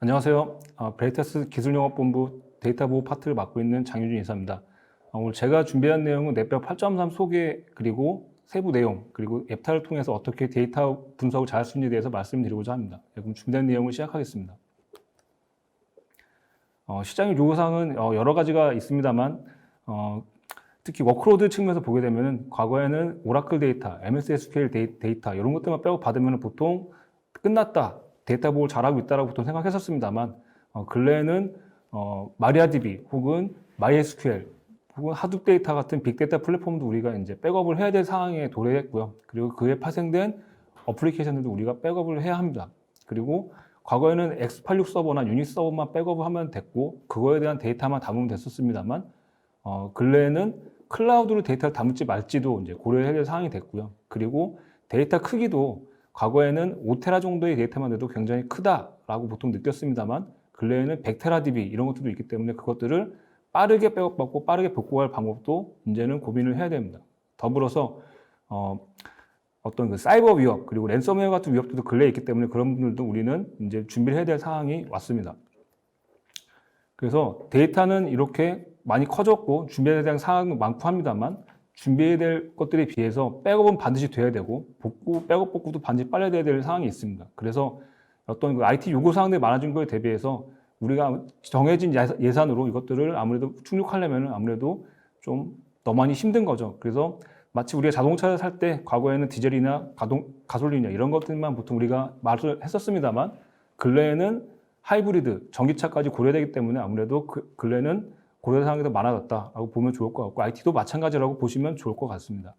안녕하세요. 어, 베리타스 기술영업본부 데이터 보호 파트를 맡고 있는 장유진 이사입니다. 어, 오늘 제가 준비한 내용은 넷벽 8.3 소개 그리고 세부 내용 그리고 앱타를 통해서 어떻게 데이터 분석을 잘 할 수 있는지에 대해서 말씀드리고자 합니다. 네, 그럼 준비된 내용을 시작하겠습니다. 어, 시장의 요구사항은 어, 여러 가지가 있습니다만 어, 특히 워크로드 측면에서 보게 되면 과거에는 오라클 데이터, MS SQL 데이- 데이터 이런 것들만 빼고 받으면 보통 끝났다. 데이터 보호를 잘하고 있다라고 보통 생각했었습니다만 어, 근래에는 어, 마리아DB 혹은 MySQL 혹은 하둡 데이터 같은 빅데이터 플랫폼도 우리가 이제 백업을 해야 될 상황에 도래했고요. 그리고 그에 파생된 어플리케이션들도 우리가 백업을 해야 합니다. 그리고 과거에는 X86 서버나 유닉 서버만 백업을 하면 됐고 그거에 대한 데이터만 담으면 됐었습니다만 어, 근래에는 클라우드로 데이터를 담을지 말지도 이제 고려해야 될 상황이 됐고요. 그리고 데이터 크기도 과거에는 5테라 정도의 데이터만 돼도 굉장히 크다라고 보통 느꼈습니다만 근래에는 100테라 DB 이런 것들도 있기 때문에 그것들을 빠르게 백업받고 빠르게 복구할 방법도 이제는 고민을 해야 됩니다. 더불어서 어, 어떤 그 사이버 위협 그리고 랜섬웨어 같은 위협들도 근래에 있기 때문에 그런 분들도 우리는 이제 준비를 해야 될 상황이 왔습니다. 그래서 데이터는 이렇게 많이 커졌고 준비해야 될 사항은 많고 합니다만 준비해야 될 것들에 비해서 백업은 반드시 돼야 되고 복구, 백업 복구도 반드시 빨리 돼야 될 상황이 있습니다. 그래서 어떤 그 IT 요구 사항들이 많아진 거에 대비해서 우리가 정해진 예산으로 이것들을 아무래도 충족하려면 아무래도 좀 더 많이 힘든 거죠. 그래서 마치 우리가 자동차를 살 때 과거에는 디젤이나 가동, 가솔린이나 이런 것들만 보통 우리가 말을 했었습니다만 근래에는 하이브리드, 전기차까지 고려되기 때문에 아무래도 그 근래는 고려 사항이 더 많아졌다라고 보면 좋을 것 같고 IT도 마찬가지라고 보시면 좋을 것 같습니다.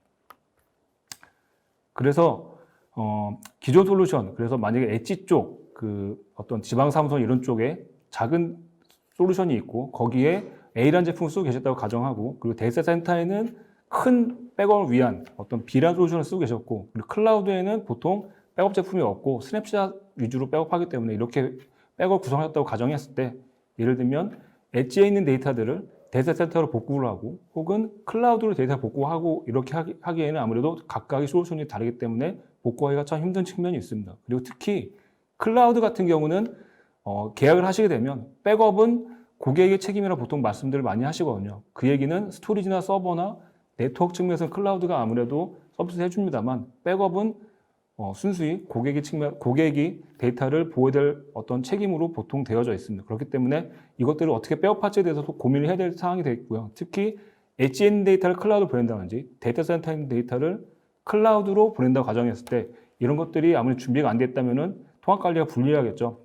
그래서 어, 기존 솔루션, 그래서 만약에 엣지 쪽 그 어떤 지방 사무소 이런 쪽에 작은 솔루션이 있고 거기에 A라는 제품을 쓰고 계셨다고 가정하고 그리고 데이터 센터에는 큰 백업을 위한 어떤 B라는 솔루션을 쓰고 계셨고 그리고 클라우드에는 보통 백업 제품이 없고 스냅샷 위주로 백업하기 때문에 이렇게 백업 구성하셨다고 가정했을 때 예를 들면 엣지에 있는 데이터들을 데이터 센터로 복구를 하고 혹은 클라우드로 데이터 복구하고 이렇게 하기- 하기 에는 아무래도 각각의 솔루션이 다르기 때문에 복구하기가 참 힘든 측면이 있습니다. 그리고 특히 클라우드 같은 경우는 어, 계약을 하시게 되면 백업은 고객의 책임이라 보통 말씀들을 많이 하시거든요. 그 얘기는 스토리지나 서버나 네트워크 측면에서 클라우드가 아무래도 서비스를 해줍니다만 백업은 어, 순수히 고객의 측면, 고객이 데이터를 보호해야 될 어떤 책임으로 보통 되어져 있습니다. 그렇기 때문에 이것들을 어떻게 백업할지에 대해서도 고민을 해야 될 상황이 되어 있고요. 특히 있는 데이터를 클라우드로 보낸다든지 데이터 센터에 있는 데이터를 클라우드로 보낸다고 가정했을 때 이런 것들이 아무리 준비가 안 됐다면은 통합 관리가 불리하겠죠.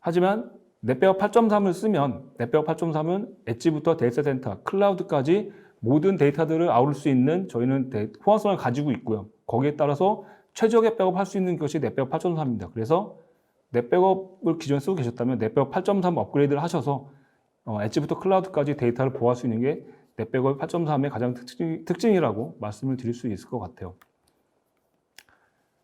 하지만 넷백업 8.3을 쓰면 넷백업 8.3은 엣지부터 데이터 센터, 클라우드까지 모든 데이터들을 아우를 수 있는 저희는 데- 호환성을 가지고 있고요. 거기에 따라서 최적의 백업 할 수 있는 것이 넷백업 8.3입니다. 그래서 넷백업을 기존에 쓰고 계셨다면 넷백업 8.3 업그레이드를 하셔서 어, 엣지부터 클라우드까지 데이터를 보호할 수 있는 게 넷백업 8.3의 가장 특징, 특징이라고 말씀을 드릴 수 있을 것 같아요.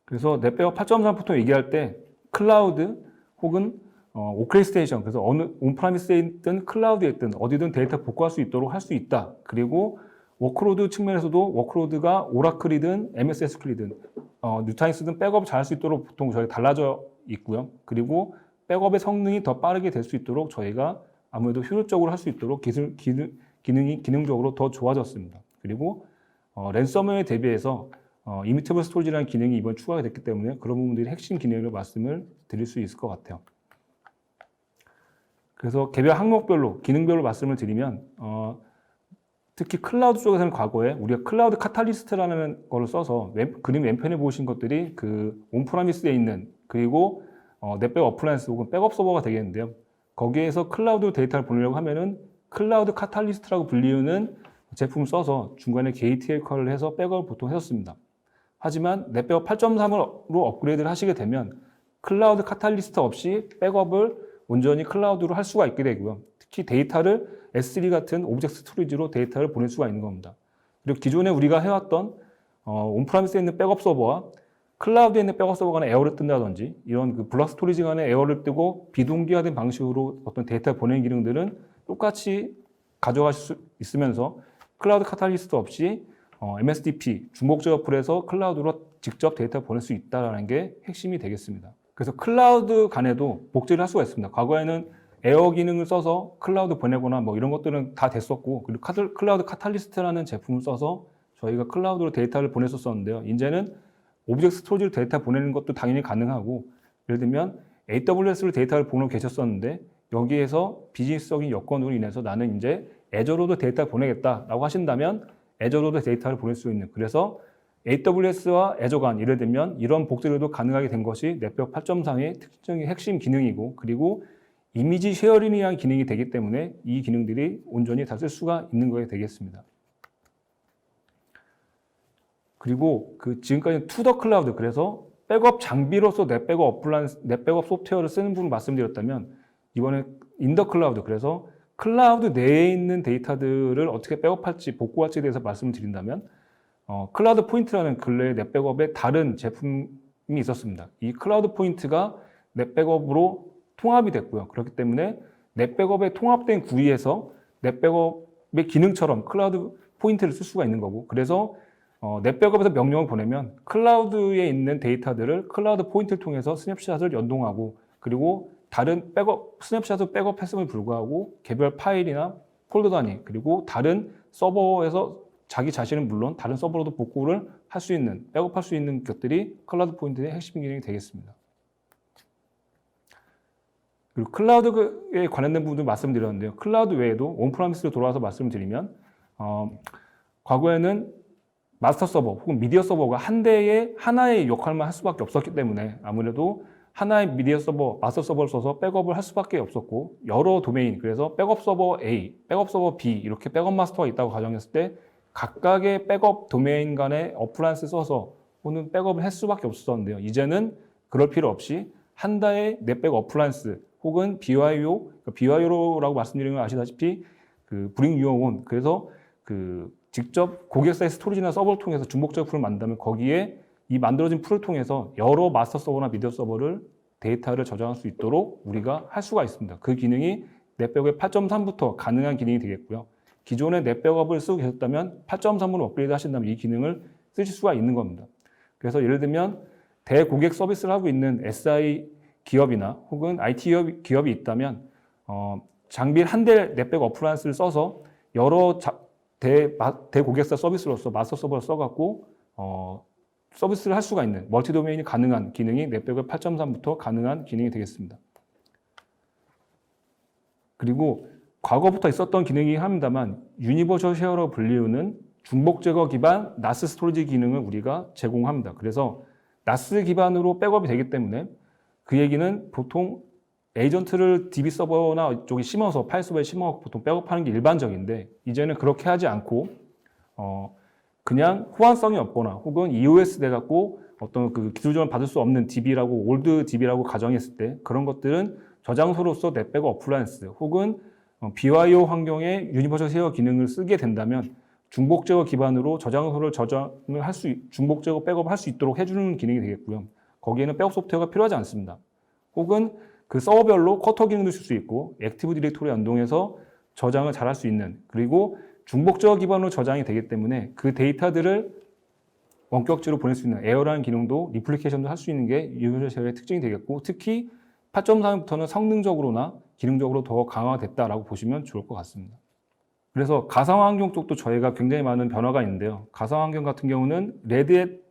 그래서 넷백업 8.3 보통 얘기할 때 클라우드 혹은 어, 오크레스테이션 그래서 어느 온프라미스에 있든 클라우드에 있든 어디든 데이터 복구할 수 있도록 할 수 있다. 그리고 워크로드 측면에서도 워크로드가 오라클이든 MS SQL이든 어, 뉴타닉스든 백업 잘할 수 있도록 보통 저희 달라져 있고요. 그리고 백업의 성능이 더 빠르게 될 수 있도록 저희가 아무래도 효율적으로 할 수 있도록 기술 기능, 기능이 기능적으로 더 좋아졌습니다. 그리고 어, 랜섬웨어에 대비해서 어, 이미터블 스토리지라는 기능이 이번 추가가 됐기 때문에 그런 부분들이 핵심 기능을 말씀을 드릴 수 있을 것 같아요. 그래서 개별 항목별로 기능별로 말씀을 드리면 어, 특히 클라우드 쪽에서는 과거에 우리가 클라우드 카탈리스트라는 걸 써서 웹, 그림 왼편에 보신 것들이 그 온프라미스에 있는 그리고 어, 넷백 어플라이언스 혹은 백업 서버가 되겠는데요. 거기에서 클라우드 데이터를 보내려고 하면은 클라우드 카탈리스트라고 불리우는 제품을 써서 중간에 게이트 역할을 해서 백업을 보통 했었습니다. 하지만 넷백업 8.3으로 업그레이드를 하시게 되면 클라우드 카탈리스트 없이 백업을 온전히 클라우드로 할 수가 있게 되고요. 특히 데이터를 S3 같은 오브젝트 스토리지로 데이터를 보낼 수가 있는 겁니다. 그리고 기존에 우리가 해왔던 어, 온프라미스에 있는 백업 서버와 클라우드에 있는 백업 서버 간에 에어를 뜬다든지 이런 그 블록 스토리지 간에 에어를 뜨고 비동기화된 방식으로 어떤 데이터를 보내는 기능들은 똑같이 가져가실 수 있으면서 클라우드 카탈리스트 없이 어, MSDP 중복적 어플에서 클라우드로 직접 데이터 보낼 수 있다는 게 핵심이 되겠습니다. 그래서 클라우드 간에도 복제를 할 수가 있습니다. 과거에는 에어 기능을 써서 클라우드 보내거나 뭐 이런 것들은 다 됐었고 그리고 카드- 클라우드 카탈리스트라는 제품을 써서 저희가 클라우드로 데이터를 보냈었었는데요. 이제는 오브젝트 스토리지로 데이터 보내는 것도 당연히 가능하고 예를 들면 AWS로 데이터를 보내고 계셨었는데 여기에서 비즈니스적인 여건으로 인해서 나는 이제 애저로도 데이터를 보내겠다라고 하신다면 애저로도 데이터를 보낼 수 있는 그래서 AWS와 애저 간 예를 들면 이런 복제로도 가능하게 된 것이 넷벽 8.3의 특징의 핵심 기능이고 그리고 이미지 쉐어링에 의한 기능이 되기 때문에 이 기능들이 온전히 다 쓸 수가 있는 거게 되겠습니다. 그리고 그 지금까지 투더 클라우드 그래서 백업 장비로서 내 백업 어플란 내 백업 소프트웨어를 쓰는 분을 말씀드렸다면 이번에 인더 클라우드 그래서 클라우드 내에 있는 데이터들을 어떻게 백업할지 복구할지에 대해서 말씀을 드린다면 어, 클라우드 포인트라는 근래의 넷백업의 다른 제품이 있었습니다. 이 클라우드 포인트가 넷백업으로 통합이 됐고요. 그렇기 때문에 넷백업의 통합된 구위에서 넷백업의 기능처럼 클라우드 포인트를 쓸 수가 있는 거고 그래서 어, 넷백업에서 명령을 보내면 클라우드에 있는 데이터들을 클라우드 포인트를 통해서 스냅샷을 연동하고 그리고 다른 백업 스냅샷을 백업했음을 불구하고 개별 파일이나 폴더 단위 그리고 다른 서버에서 자기 자신은 물론 다른 서버로도 복구를 할 수 있는 백업할 수 있는 것들이 클라우드 포인트의 핵심 기능이 되겠습니다. 그리고 클라우드에 관련된 부분도 말씀드렸는데요. 클라우드 외에도 온프라미스로 돌아와서 말씀드리면 어, 과거에는 마스터 서버 혹은 미디어 서버가 한 대의 하나의 역할만 할 수밖에 없었기 때문에 아무래도 하나의 미디어 서버, 마스터 서버를 써서 백업을 할 수밖에 없었고 여러 도메인 그래서 백업 서버 A, 백업 서버 B 이렇게 백업 마스터가 있다고 가정했을 때 각각의 백업 도메인 간의 어플란스 써서 혹은 백업을 할 수밖에 없었는데요. 이제는 그럴 필요 없이 한 달의 넷백 어플란스 혹은 BYO, BYO라고 말씀드리는 건 아시다시피 그 브링 유어 온 그래서 그 직접 고객사의 스토리지나 서버를 통해서 중복적 풀을 만든다면 거기에 이 만들어진 풀을 통해서 여러 마스터 서버나 미디어 서버를 데이터를 저장할 수 있도록 우리가 할 수가 있습니다. 그 기능이 넷백의 8.3부터 가능한 기능이 되겠고요. 기존의 넷백업을 쓰고 계셨다면 8.3으로 업그레이드 하신다면 이 기능을 쓰실 수가 있는 겁니다. 그래서 예를 들면 대고객 서비스를 하고 있는 SI 기업이나 혹은 IT 기업, 기업이 있다면 어, 장비 한대 넷백 어플란스를 써서 여러 자, 대, 마, 대고객사 서비스로서 마스터 서버를 써갖고 어, 서비스를 할 수가 있는 멀티 도메인이 가능한 기능이 넷백의 8.3부터 가능한 기능이 되겠습니다. 그리고 과거부터 있었던 기능이긴 합니다만 유니버셜 쉐어로 불리우는 중복 제거 기반 나스 스토리지 기능을 우리가 제공합니다. 그래서 나스 기반으로 백업이 되기 때문에 그 얘기는 보통 에이전트를 DB 서버나 이쪽에 심어서 파일 서버에 심어 보통 백업하는 게 일반적인데 이제는 그렇게 하지 않고 어 그냥 호환성이 없거나 혹은 EOS 돼 갖고 어떤 그 기술적으로 받을 수 없는 DB라고 올드 DB라고 가정했을 때 그런 것들은 저장소로서 넷백 어플라이언스 혹은 어, BYO 환경의 유니버셜 쉐어 기능을 쓰게 된다면 중복 제거 기반으로 저장소를 저장을 할 수, 중복 제거 백업을 할수 있도록 해주는 기능이 되겠고요. 거기에는 백업 소프트웨어가 필요하지 않습니다. 혹은 그 서버별로 쿼터 기능도 쓸 수 있고 액티브 디렉토리 연동해서 저장을 잘할 수 있는 그리고 중복 제거 기반으로 저장이 되기 때문에 그 데이터들을 원격지로 보낼 수 있는 에어라는 기능도 리플리케이션도 할 수 있는 게 유니버셜 쉐어의 특징이 되겠고 특히 8.3부터는 성능적으로나 기능적으로 더 강화됐다라고 보시면 좋을 것 같습니다. 그래서 가상환경 쪽도 저희가 굉장히 많은 변화가 있는데요. 가상환경 같은 경우는 레드햇, 아,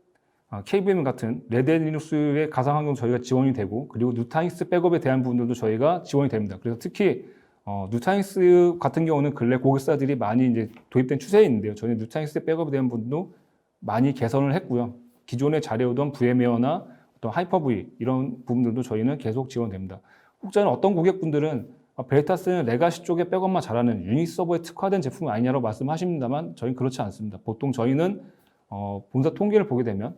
KVM 같은 레드햇 리눅스의 가상 환경 저희가 지원이 되고 그리고 누타닉스 백업에 대한 부분들도 저희가 지원이 됩니다. 그래서 특히 어, 누타닉스 같은 경우는 근래 고객사들이 많이 이제 도입된 추세에 있는데요. 저희 누타닉스 백업에 대한 부분도 많이 개선을 했고요. 기존에 잘해오던 VM웨어나 어떤 하이퍼V 이런 부분들도 저희는 계속 지원됩니다. 혹자는 어떤 고객분들은 아, 벨타스는 레가시 쪽에 백업만 잘하는 유닉 서버에 특화된 제품 아니냐고 말씀하십니다만 저희는 그렇지 않습니다. 보통 저희는 어, 본사 통계를 보게 되면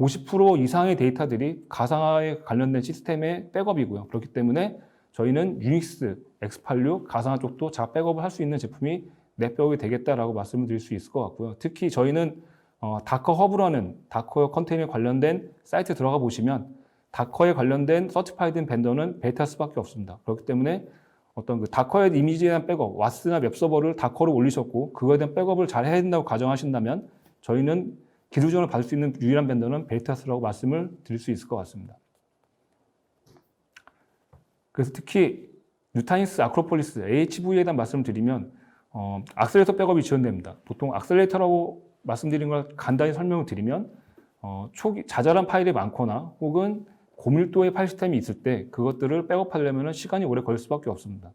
50% 이상의 데이터들이 가상화에 관련된 시스템의 백업이고요. 그렇기 때문에 저희는 유닉스, X86, 가상화 쪽도 자 백업을 할 수 있는 제품이 넷백업이 되겠다라고 말씀을 드릴 수 있을 것 같고요. 특히 저희는 어, 다커 허브라는 다커 컨테이너에 관련된 사이트 들어가 보시면 다커에 관련된 서티파이드 벤더는 베타스밖에 없습니다. 그렇기 때문에 어떤 그 다커의 이미지에 대한 백업, 와스나 웹서버를 다커로 올리셨고 그거에 대한 백업을 잘 해야 된다고 가정하신다면 저희는 기술 지원을 받을 수 있는 유일한 벤더는 베타스라고 말씀을 드릴 수 있을 것 같습니다. 그래서 특히 뉴타인스, 아크로폴리스, HV에 대한 말씀을 드리면 어, 악셀레이터 백업이 지원됩니다. 보통 악셀레이터라고 말씀드린 걸 간단히 설명을 드리면 어, 초기 자잘한 파일이 많거나 혹은 고밀도의 파일 시스템이 있을 때 그것들을 백업하려면 시간이 오래 걸릴 수밖에 없습니다.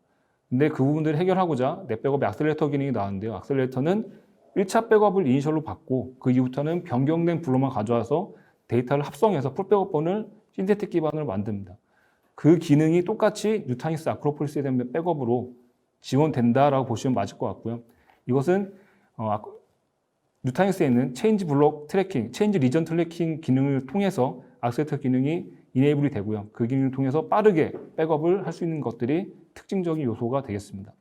근데 그 부분들을 해결하고자 넷백업의 악셀레이터 기능이 나왔는데요. 악셀레이터는 1차 백업을 이니셜로 받고 그 이후부터는 변경된 블록만 가져와서 데이터를 합성해서 풀백업본을 신세틱 기반으로 만듭니다. 그 기능이 똑같이 뉴타니스 아크로폴리스에 대한 백업으로 지원된다라고 보시면 맞을 것 같고요. 이것은 어, 아- 뉴타니스에 있는 체인지 블록 트래킹, 체인지 리전 트래킹 기능을 통해서 악셀레이터 기능이 이네이블이 되고요. 그 기능을 통해서 빠르게 백업을 할 수 있는 것들이 특징적인 요소가 되겠습니다.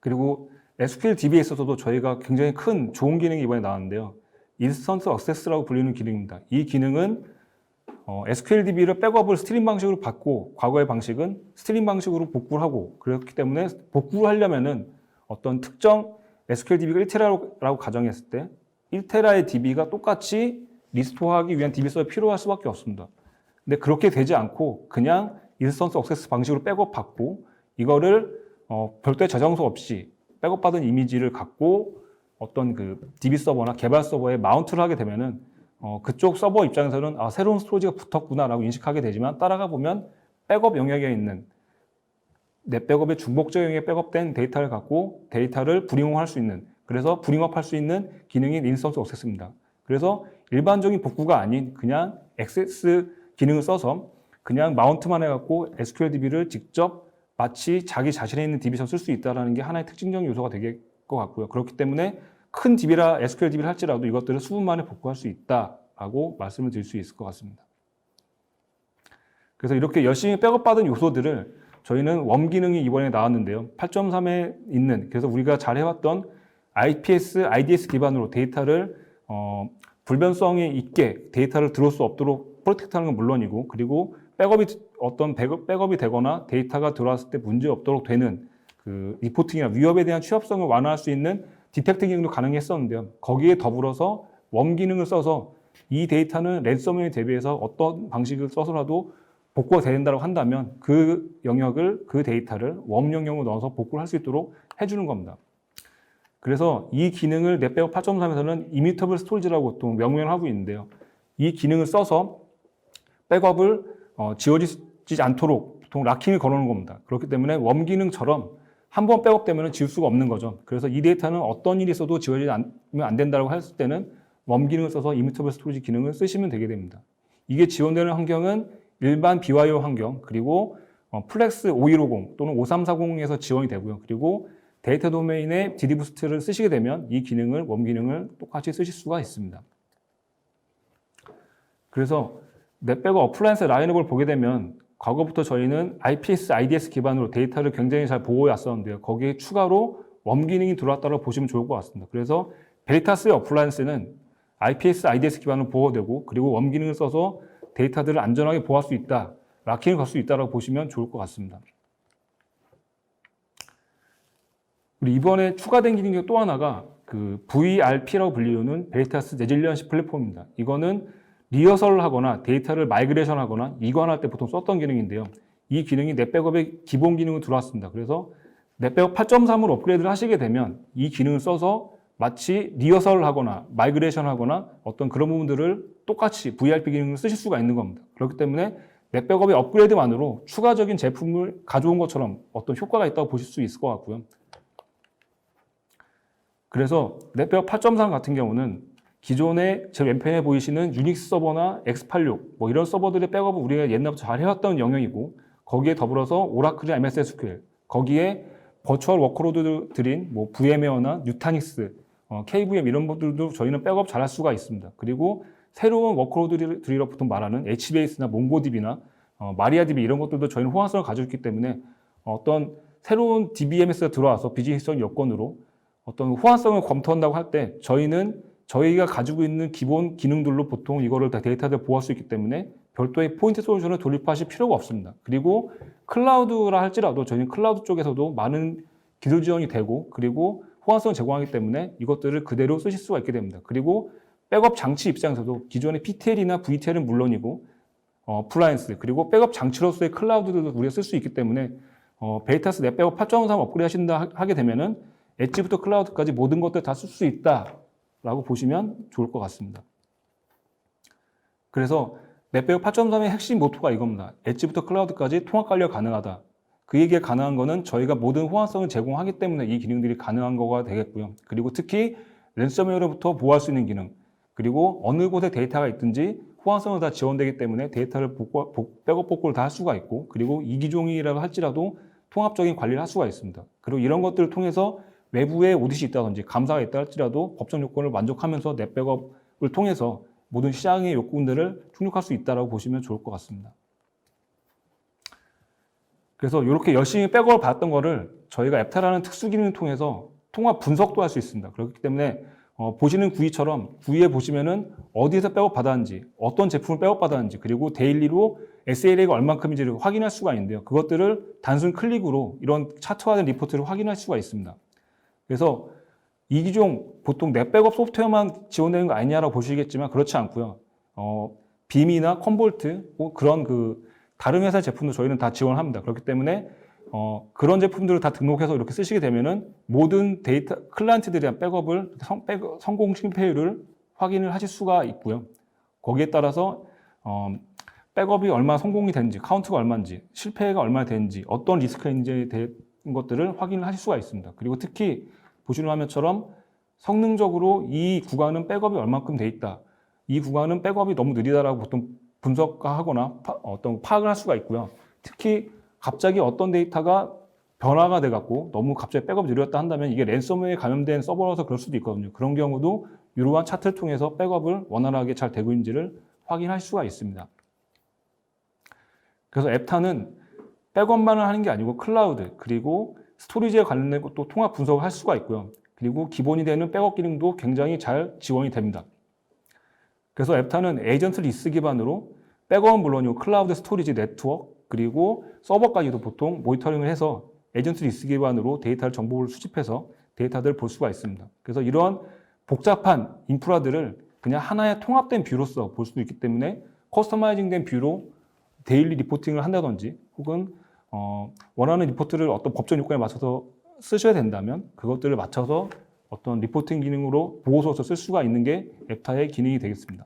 그리고 SQL DB에 있어서도 저희가 굉장히 큰 좋은 기능이 이번에 나왔는데요. 인스턴스 액세스라고 불리는 기능입니다. 이 기능은 어, SQL DB를 백업을 스트림 방식으로 받고 과거의 방식은 스트림 방식으로 복구를 하고 그렇기 때문에 복구를 하려면은 어떤 특정 SQL DB가 1테라라고 가정했을 때 1테라의 DB가 똑같이 리스토어하기 위한 DB 서버 필요할 수밖에 없습니다. 근데 그렇게 되지 않고 그냥 인스턴스 액세스 방식으로 백업 받고 이거를 어, 별도의 저장소 없이 백업 받은 이미지를 갖고 어떤 그 DB 서버나 개발 서버에 마운트를 하게 되면은 어, 그쪽 서버 입장에서는 아, 새로운 스토리지가 붙었구나라고 인식하게 되지만 따라가 보면 백업 영역에 있는 넷 백업의 중복적 영역에 백업된 데이터를 갖고 데이터를 불잉업할 수 있는 그래서 불잉업할 수 있는 기능이 인스턴스 액세스입니다. 그래서 일반적인 복구가 아닌 그냥 액세스 기능을 써서 그냥 마운트만 해갖고 SQL DB를 직접 마치 자기 자신에 있는 DB처럼 쓸 수 있다는 게 하나의 특징적인 요소가 될것 같고요. 그렇기 때문에 큰 DB라 SQL DB를 할지라도 이것들을 수분 만에 복구할 수 있다라고 말씀을 드릴 수 있을 것 같습니다. 그래서 이렇게 열심히 백업받은 요소들을 저희는 웜 기능이 이번에 나왔는데요. 8.3에 있는 그래서 우리가 잘 해왔던 IPS, IDS 기반으로 데이터를 어, 불변성이 있게 데이터를 들어올 수 없도록 프로텍트하는 건 물론이고 그리고 백업이 어떤 백업, 백업이 되거나 데이터가 들어왔을 때 문제 없도록 되는 그 리포팅이나 위협에 대한 취합성을 완화할 수 있는 디텍트 기능도 가능했었는데요. 거기에 더불어서 웜 기능을 써서 이 데이터는 랜섬웨어에 대비해서 어떤 방식을 써서라도 복구가 된다고 한다면 그 영역을 그 데이터를 웜 영역으로 넣어서 복구를 할 수 있도록 해주는 겁니다. 그래서 이 기능을 넷백업 8.3에서는 이미터블 스토리지라고 보통 명명을 하고 있는데요. 이 기능을 써서 백업을 어, 지워 지지 않도록 보통 락킹을 걸어놓은 겁니다. 그렇기 때문에 웜 기능처럼 한 번 백업되면 지울 수가 없는 거죠. 그래서 이 데이터는 어떤 일이 있어도 지워지면 안, 안 된다고 했을 때는 웜 기능을 써서 이미터블 스토리지 기능을 쓰시면 되게 됩니다. 이게 지원되는 환경은 일반 BYO 환경 그리고 어, 플렉스 5150 또는 5340에서 지원이 되고요. 그리고 데이터 도메인의 DD 부스트를 쓰시게 되면 이 기능을 웜 기능을 똑같이 쓰실 수가 있습니다. 그래서 넷백업 어플라이언스 라인업을 보게 되면 과거부터 저희는 IPS, IDS 기반으로 데이터를 굉장히 잘 보호해 왔었는데요. 거기에 추가로 웜 기능이 들어왔다고 보시면 좋을 것 같습니다. 그래서 베리타스의 어플라이언스는 IPS, IDS 기반으로 보호되고 그리고 웜 기능을 써서 데이터들을 안전하게 보호할 수 있다. 락킹을 걸 수 있다고 보시면 좋을 것 같습니다. 그리고 이번에 추가된 기능 중 또 하나가 그 VRP라고 불리우는 베리타스 레질리언시 플랫폼입니다. 이거는 리허설을 하거나 데이터를 마이그레이션 하거나 이관할 때 보통 썼던 기능인데요. 이 기능이 넷백업의 기본 기능으로 들어왔습니다. 그래서 넷백업 8.3으로 업그레이드를 하시게 되면 이 기능을 써서 마치 리허설을 하거나 마이그레이션 하거나 어떤 그런 부분들을 똑같이 VRP 기능을 쓰실 수가 있는 겁니다. 그렇기 때문에 넷백업의 업그레이드만으로 추가적인 제품을 가져온 것처럼 어떤 효과가 있다고 보실 수 있을 것 같고요. 그래서 넷백업 8.3 같은 경우는 기존에 제 왼편에 보이시는 유닉스 서버나 X86 뭐 이런 서버들의 백업을 우리가 옛날부터 잘 해왔던 영역이고 거기에 더불어서 오라클이나 MS SQL 거기에 버추얼 워크로드들인 뭐 VM웨어나 뉴타닉스, 어, KVM 이런 것들도 저희는 백업 잘할 수가 있습니다. 그리고 새로운 워크로드들이라 보통 말하는 HBase나 몽고DB나 어, 마리아DB 이런 것들도 저희는 호환성을 가지고 있기 때문에 어떤 새로운 DBMS가 들어와서 비즈니스적 여건으로 어떤 호환성을 검토한다고 할 때 저희는 저희가 가지고 있는 기본 기능들로 보통 이거를 다 데이터를 보호할 수 있기 때문에 별도의 포인트 솔루션을 돌입하실 필요가 없습니다. 그리고 클라우드라 할지라도 저희는 클라우드 쪽에서도 많은 기술 지원이 되고 그리고 호환성을 제공하기 때문에 이것들을 그대로 쓰실 수가 있게 됩니다. 그리고 백업 장치 입장에서도 기존의 PTL이나 VTL은 물론이고 어, 플라이언스 그리고 백업 장치로서의 클라우드도 우리가 쓸 수 있기 때문에 어, 베이타스 넷백업 8.3 업그레이드 하신다 하- 하게 되면은 엣지부터 클라우드까지 모든 것들 다 쓸 수 있다 라고 보시면 좋을 것 같습니다. 그래서 넷백업 8.3의 핵심 모토가 이겁니다. 엣지부터 클라우드까지 통합 관리가 가능하다. 그 얘기가 가능한 거는 저희가 모든 호환성을 제공하기 때문에 이 기능들이 가능한 거가 되겠고요. 그리고 특히 랜섬웨어로부터 보호할 수 있는 기능, 그리고 어느 곳에 데이터가 있든지 호환성은 다 지원되기 때문에 데이터를 백업 복구를 다 할 수가 있고, 그리고 이기종이라고 할지라도 통합적인 관리를 할 수가 있습니다. 그리고 이런 것들을 통해서 외부에 오디시 있다든지 감사가 있다 할지라도 법정 요건을 만족하면서 넷 백업을 통해서 모든 시장의 요건들을 충족할 수 있다고 보시면 좋을 것 같습니다. 그래서 이렇게 열심히 백업을 받았던 거를 저희가 앱타라는 특수 기능을 통해서 통합 분석도 할 수 있습니다. 그렇기 때문에 어, 보시는 구이처럼 구이에 보시면은 어디에서 백업 받았는지, 어떤 제품을 백업 받았는지, 그리고 데일리로 SLA가 얼만큼인지를 확인할 수가 있는데요. 그것들을 단순 클릭으로 이런 차트화된 리포트를 확인할 수가 있습니다. 그래서 이 기종 보통 넷 백업 소프트웨어만 지원되는 거 아니냐라고 보시겠지만 그렇지 않고요. 어, 빔이나 컴볼트 뭐 그런 그 다른 회사 제품도 저희는 다 지원합니다. 그렇기 때문에 어, 그런 제품들을 다 등록해서 이렇게 쓰시게 되면은 모든 데이터 클라이언트들에 대한 백업을 성, 백, 성공 실패율을 확인을 하실 수가 있고요. 거기에 따라서 어, 백업이 얼마나 성공이 되는지, 카운트가 얼마인지, 실패가 얼마나 되는지, 어떤 리스크가 있는지에 대한 것들을 확인을 하실 수가 있습니다. 그리고 특히 보시는 화면처럼 성능적으로 이 구간은 백업이 얼만큼 돼 있다. 이 구간은 백업이 너무 느리다라고 보통 분석하거나 파- 어떤 파악을 할 수가 있고요. 특히 갑자기 어떤 데이터가 변화가 돼갖고 너무 갑자기 백업이 느렸다 한다면 이게 랜섬웨어에 감염된 서버라서 그럴 수도 있거든요. 그런 경우도 이러한 차트를 통해서 백업을 원활하게 잘 되고 있는지를 확인할 수가 있습니다. 그래서 앱타는 백업만을 하는 게 아니고 클라우드 그리고 스토리지에 관련된 것도 통합 분석을 할 수가 있고요. 그리고 기본이 되는 백업 기능도 굉장히 잘 지원이 됩니다. 그래서 앱타는 에이전트 리스 기반으로 백업은 물론이고 클라우드 스토리지 네트워크 그리고 서버까지도 보통 모니터링을 해서 에이전트 리스 기반으로 데이터를 정보를 수집해서 데이터들을 볼 수가 있습니다. 그래서 이런 복잡한 인프라들을 그냥 하나의 통합된 뷰로서 볼 수도 있기 때문에 커스터마이징된 뷰로 데일리 리포팅을 한다든지 혹은 어, 원하는 리포트를 어떤 법적 요건에 맞춰서 쓰셔야 된다면 그것들을 맞춰서 어떤 리포팅 기능으로 보고서서 쓸 수가 있는 게 앱타의 기능이 되겠습니다.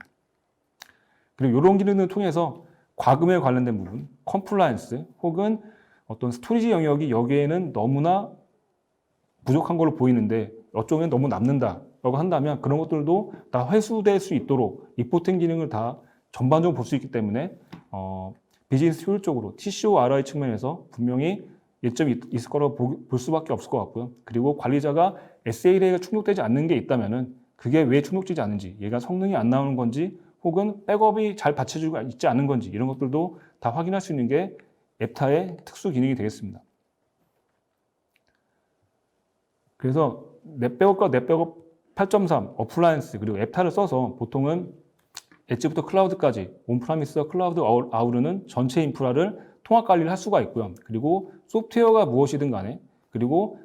그리고 이런 기능을 통해서 과금에 관련된 부분, 컴플라이언스 혹은 어떤 스토리지 영역이 여기에는 너무나 부족한 걸로 보이는데 어쩌면 너무 남는다라고 한다면 그런 것들도 다 회수될 수 있도록 리포팅 기능을 다 전반적으로 볼 수 있기 때문에 어, 비즈니스 효율적으로 TCO/ROI 측면에서 분명히 예점이 있- 있을 거라고 보- 볼 수밖에 없을 것 같고요. 그리고 관리자가 SLA가 충족되지 않는 게 있다면은 그게 왜 충족되지 않는지, 얘가 성능이 안 나오는 건지, 혹은 백업이 잘 받쳐주고 있지 않은 건지 이런 것들도 다 확인할 수 있는 게 앱타의 특수 기능이 되겠습니다. 그래서 넷백업과 넷백업 8.3 어플라이언스 그리고 앱타를 써서 보통은 엣지부터 클라우드까지 온프라미스와 클라우드 아우- 아우르는 전체 인프라를 통합 관리를 할 수가 있고요. 그리고 소프트웨어가 무엇이든 간에 그리고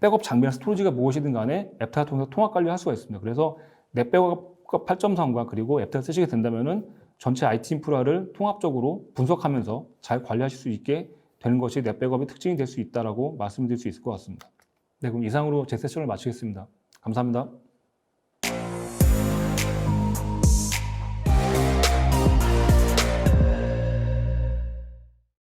백업 장비나 스토리지가 무엇이든 간에 앱타를 통해서 통합 관리를 할 수가 있습니다. 그래서 넷백업과 8.3과 그리고 앱타를 쓰시게 된다면은 전체 IT 인프라를 통합적으로 분석하면서 잘 관리하실 수 있게 되는 것이 넷백업의 특징이 될 수 있다라고 말씀드릴 수 있을 것 같습니다. 네, 그럼 이상으로 제 세션을 마치겠습니다. 감사합니다.